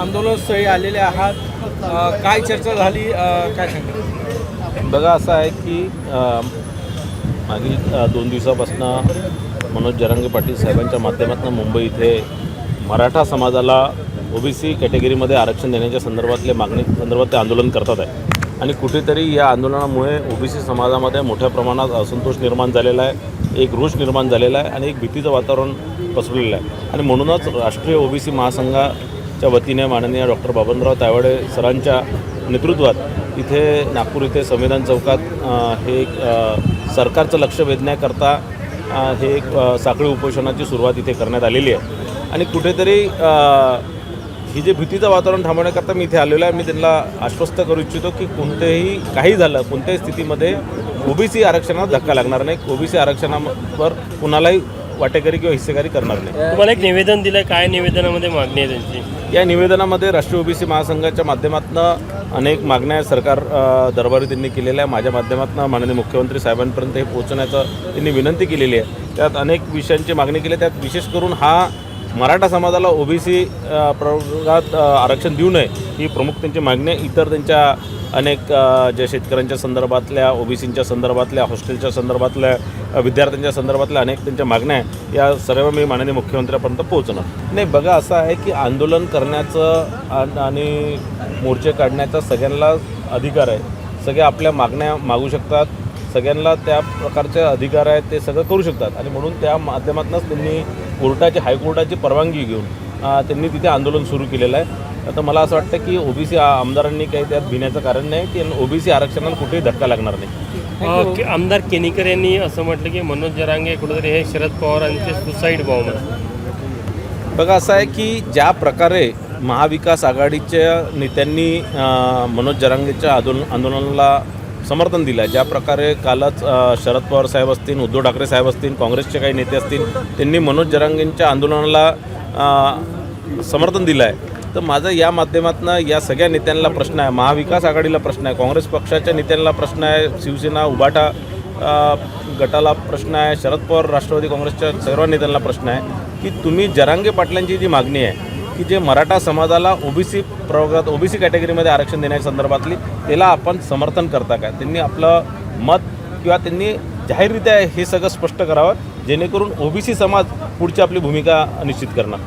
आंदोलनस्थळी आलेले आहात. काय चर्चा झाली? काय सांगा बघा असं आहे की मागील दोन दिवसापासून मनोज जरांगे पाटील साहेबांच्या माध्यमातून मुंबई इथे मराठा समाजाला ओबीसी कॅटेगरीमध्ये आरक्षण देण्याच्या संदर्भातले मागणी संदर्भात ते आंदोलन करतात आहे. आणि कुठेतरी या आंदोलनामुळे ओबीसी समाजामध्ये मोठ्या प्रमाणात असंतोष निर्माण झालेला आहे एक रोष निर्माण झालेला आहे आणि एक भीतीचं वातावरण पसरलेलं आहे. आणि म्हणूनच राष्ट्रीय ओबीसी च्या वतीने माननीय डॉक्टर बाबनराव तायवाडे सरांच्या नेतृत्वात इथे नागपूर इथे संविधान चौकात हे एक सरकारचं लक्ष वेधण्याकरता हे एक साखळी उपोषणाची सुरुवात इथे करण्यात आलेली आहे. आणि कुठेतरी ही जे भीतीचं वातावरण थांबवण्याकरता मी इथे आलेलो आहे मी त्यांना आश्वस्त करू इच्छितो की कोणतेही काही झालं कोणत्याही स्थितीमध्ये ओबीसी आरक्षणाला धक्का लागणार नाही. ओबीसी आरक्षणावर कुणालाही वाटेकरी किंवा हिस्सेगारी करणार नाही. तुम्हाला एक निवेदन दिलं काय निवेदनामध्ये मागणी आहे त्यांची? या निवेदनामध्ये राष्ट्रीय ओबीसी महासंघाच्या माध्यमातून अनेक मागण्या सरकार अ, दरबारी त्यांनी केलेल्या आहे. माझ्या माध्यमातून माननीय मुख्यमंत्री साहेबांपर्यंत हे पोहोचण्याचं त्यांनी विनंती केलेली आहे. त्यात अनेक विषयांची मागणी केली आहे. त्यात विशेष करून हा मराठा समाजाला ओबीसी प्रवर्गात आरक्षण देऊ नये ही प्रमुख त्यांची मागणी आहे. इतर त्यांच्या अनेक ज्या शेतकऱ्यांच्या संदर्भातल्या ओबीसींच्या संदर्भातल्या हॉस्टेलच्या संदर्भातल्या विद्यार्थ्यांच्या संदर्भातल्या अनेक त्यांच्या मागण्या आहे या सर्व मी माननीय मुख्यमंत्र्यापर्यंत पोहोचणार. नाही बघा असं आहे की आंदोलन करण्याचं आणि मोर्चे काढण्याचा सगळ्यांना अधिकार आहे. सगळे आपल्या मागण्या मागू शकतात. सगळ्यांना त्या प्रकारचे अधिकार आहेत ते सगळं करू शकतात. आणि म्हणून त्या माध्यमातूनच त्यांनी कोर्टाची हायकोर्टाची परवानगी घेऊन त्यांनी तिथे आंदोलन सुरू केलेलं आहे. आता मला असं वाटतं की ओबीसी आमदारांनी काही त्यात भिण्याचं कारण नाही की ओबीसी आरक्षणाला कुठेही धक्का लागणार नाही. आमदार केनीकर यांनी असं म्हटलं की मनोज जरांगे कुठेतरी हे शरद पवारांचे सुसाईड बॉम्ब आहे बघा असं आहे की ज्या प्रकारे महाविकास आघाडीच्या नेत्यांनी मनोज जरांगेच्या आंदोलन आंदोलनाला समर्थन दिलं आहे ज्या प्रकारे कालच शरद पवार साहेब असतील उद्धव ठाकरे साहेब असतील काँग्रेसचे काही नेते असतील त्यांनी मनोज जरांगेंच्या आंदोलनाला समर्थन दिलं आहे तर माझं या माध्यमातून या सगळ्या नेत्यांना प्रश्न आहे. महाविकास आघाडीला प्रश्न आहे. काँग्रेस पक्षाच्या नेत्यांना प्रश्न आहे. शिवसेना उभाटा गटाला प्रश्न आहे. शरद पवार राष्ट्रवादी काँग्रेसच्या सर्व नेत्यांना प्रश्न आहे. की तुम्ही जरांगे पाटलांची जी मागणी आहे की जे मराठा समाजाला ओबीसी प्रवर्गात ओबीसी कॅटेगरीमध्ये आरक्षण देण्याच्या संदर्भातली त्याला आपण समर्थन करता का त्यांनी आपलं मत किंवा त्यांनी जाहीररित्या हे सगळं स्पष्ट करावं जेणेकरून ओबीसी समाज पुढची आपली भूमिका निश्चित करणार.